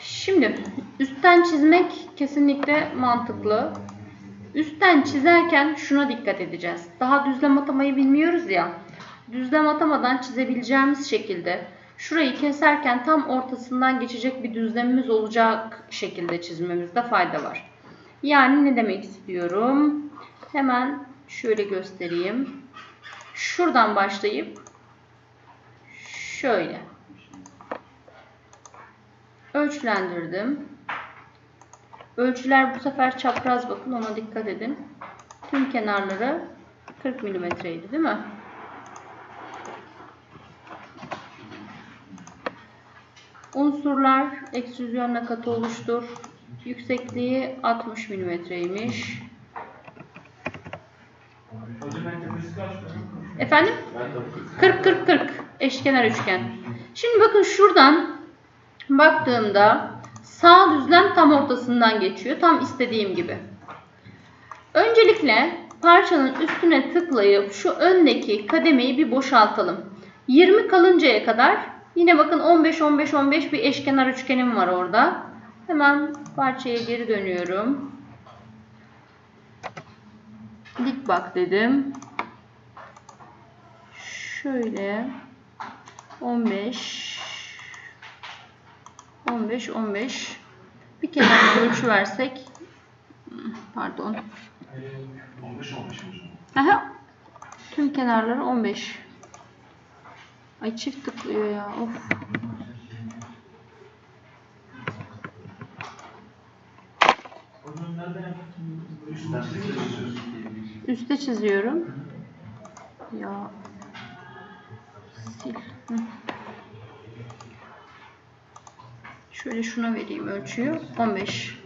Şimdi üstten çizmek kesinlikle mantıklı. Üstten çizerken şuna dikkat edeceğiz. Daha düzlem atamayı bilmiyoruz ya. Düzlem atamadan çizebileceğimiz şekilde şurayı keserken tam ortasından geçecek bir düzlemimiz olacak şekilde çizmemizde fayda var. Yani ne demek istiyorum? Hemen şöyle göstereyim. Şuradan başlayıp şöyle ölçülendirdim. Ölçüler bu sefer çapraz bakın ona dikkat edin. Tüm kenarları 40 milimetreydi değil mi? Unsurlar ekstrüzyonla katı oluştur. Yüksekliği 60 milimetreymiş. Efendim? Ben de 40 40 40 eşkenar üçgen. Şimdi bakın şuradan baktığımda sağ düzlem tam ortasından geçiyor. Tam istediğim gibi. Öncelikle parçanın üstüne tıklayıp şu öndeki kademeyi bir boşaltalım. 20 kalıncaya kadar yine bakın 15 15 15 bir eşkenar üçgenim var orada. Hemen parçaya geri dönüyorum. Dik bak dedim. Şöyle 15 15 15 bir daha ölçü versek pardon 15 15 hocam. Aha. Tüm kenarları 15 Ay çift tıklıyor ya of üste çiziyorum ya sil Hı. Şöyle şuna vereyim ölçüyü 15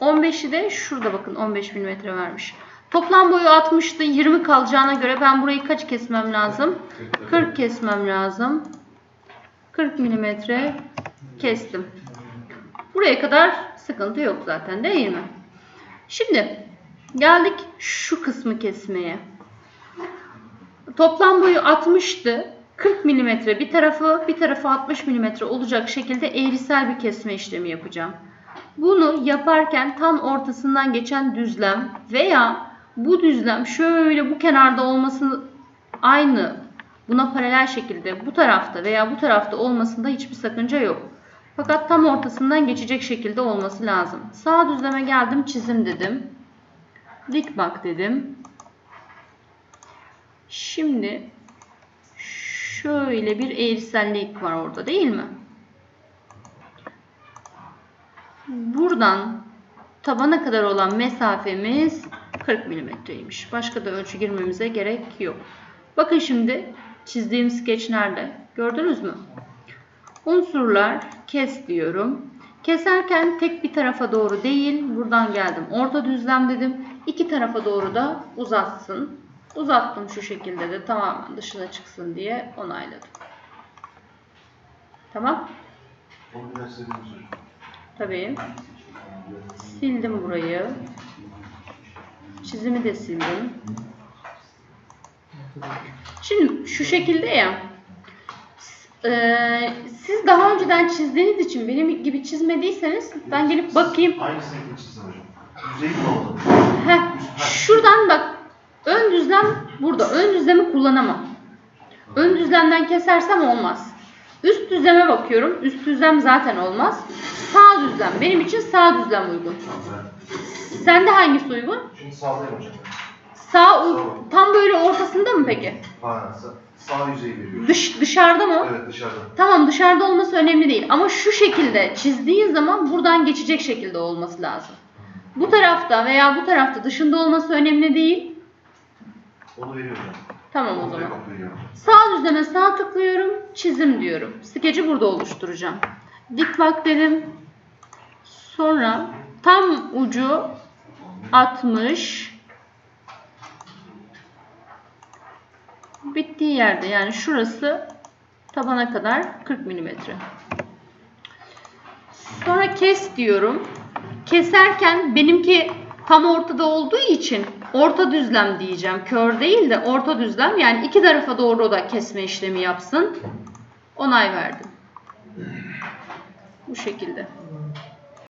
15'i de şurada bakın 15 mm vermiş. Toplam boyu 60'tı. 20 kalacağına göre ben burayı kaç kesmem lazım? 40 kesmem lazım. 40 mm kestim. Buraya kadar sıkıntı yok zaten değil mi? Şimdi geldik şu kısmı kesmeye. Toplam boyu 60'tı. 40 mm bir tarafı bir tarafı 60 mm olacak şekilde eğrisel bir kesme işlemi yapacağım. Bunu yaparken tam ortasından geçen düzlem veya bu düzlem şöyle bu kenarda olması aynı buna paralel şekilde bu tarafta veya bu tarafta olmasında hiçbir sakınca yok. Fakat tam ortasından geçecek şekilde olması lazım. Sağ düzleme geldim çizim dedim. Dik bak dedim. Şimdi şöyle bir eğrisellik var orada değil mi? Buradan tabana kadar olan mesafemiz 40 milimetreymiş. Başka da ölçü girmemize gerek yok. Bakın şimdi çizdiğim skeç nerede? Gördünüz mü? Unsurlar kes diyorum. Keserken tek bir tarafa doğru değil, buradan geldim. Orta düzlem dedim. İki tarafa doğru da uzatsın. Uzattım şu şekilde de tamamen dışına çıksın diye onayladım. Tamam. Hocam. Tabii. Sildim burayı. Çizimi de sildim. Şimdi şu şekilde ya. Eee, siz daha önceden çizdiğiniz için benim gibi çizmediyseniz ben gelip bakayım. Aynısını çizsin hocam. Yüzeyi mi oldu? Heh, şuradan bak. Ön düzlem burada. Ön düzlemi kullanamam. Ön düzlemden kesersem olmaz. Üst düzleme bakıyorum. Üst düzlem zaten olmaz. Sağ düzlem. Benim için sağ düzlem uygun. Sende hangisi uygun? Şimdi sağdayım hocam. Sağ tam böyle ortasında mı peki? Aynen sağ, yüzeyi veriyor. Dış dışarıda mı? Evet dışarıda. Tamam dışarıda olması önemli değil. Ama şu şekilde çizdiğin zaman buradan geçecek şekilde olması lazım. Bu tarafta veya bu tarafta dışında olması önemli değil. Onu veriyor hocam. Tamam o zaman. veriyorum. Sağ düzleme sağ tıklıyorum. Çizim diyorum. Skeci burada oluşturacağım. Dik bak dedim. Sonra tam ucu 60 bittiği yerde yani şurası tabana kadar 40 milimetre. Sonra kes diyorum. Keserken benimki tam ortada olduğu için orta düzlem diyeceğim. Kör değil de orta düzlem. Yani iki tarafa doğru da kesme işlemi yapsın. Onay verdim. Bu şekilde.